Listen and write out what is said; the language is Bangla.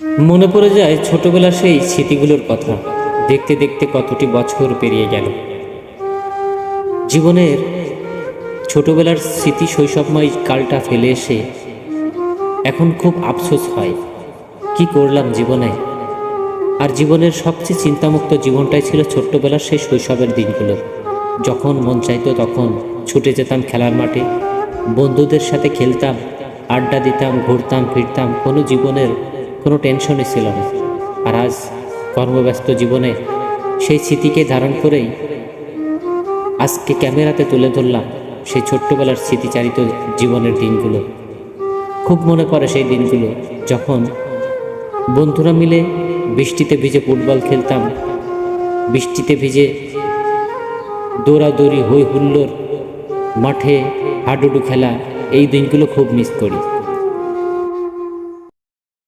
মনে পড়ে যায় ছোটবেলার সেই স্মৃতিগুলোর কথা। দেখতে দেখতে কতটি বছর পেরিয়ে গেল। জীবনের ছোটবেলার স্মৃতি শৈশবময় কালটা ফেলে এসে এখন খুব আফসোস হয়, কি করলাম জীবনে? আর জীবনের সবচেয়ে চিন্তামুক্ত জীবনটাই ছিল ছোট্টবেলার সেই শৈশবের দিনগুলো। যখন মন চাইতো তখন ছুটে যেতাম খেলার মাঠে, বন্ধুদের সাথে খেলতাম, আড্ডা দিতাম, ঘুরতাম, ফিরতাম, কোনো জীবনের কোনো টেনশনই ছিল না। আর আজ কর্মব্যস্ত জীবনে সেই স্মৃতিকে ধারণ করেই আজকে ক্যামেরাতে তুলে ধরলাম সেই ছোট্টবেলার স্মৃতিচারিত জীবনের দিনগুলো। খুব মনে পড়ে সেই দিনগুলো যখন বন্ধুরা মিলে বৃষ্টিতে ভিজে ফুটবল খেলতাম, বৃষ্টিতে ভিজে দৌড়াদৌড়ি হই হুল্লোড়, মাঠে হাডুডু খেলা, এই দিনগুলো খুব মিস করি।